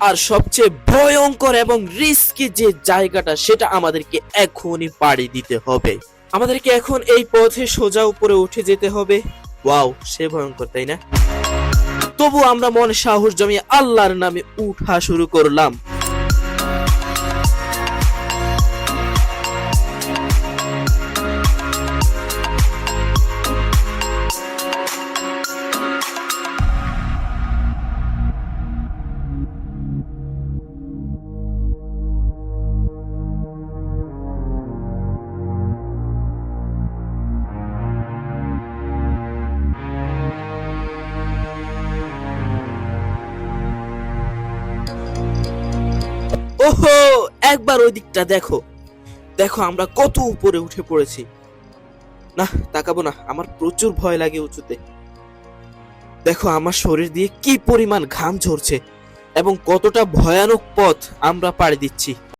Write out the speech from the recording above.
আর সবচেয়ে ভয়ঙ্কর এবং রিস্কি যে জায়গাটা, সেটা আমাদেরকে এখনই পাড়ি দিতে হবে। আমাদেরকে এখন এই পথে সোজা উপরে উঠে যেতে হবে। ওয়াও, সে ভয়ঙ্কর, তাই না? তবু আমরা মনে সাহস জমিয়ে আল্লাহর নামে উঠা শুরু করলাম। ওহো, একবার ওই দিকটা দেখো। দেখো, আমরা কত উপরে উঠে পড়েছি। না, তাকাবো না, আমার প্রচুর ভয় লাগে উঁচুতে। দেখো, আমার শরীর দিয়ে কি পরিমাণ ঘাম ঝরছে এবং কতটা ভয়ানক পথ আমরা পাড়ি দিচ্ছি।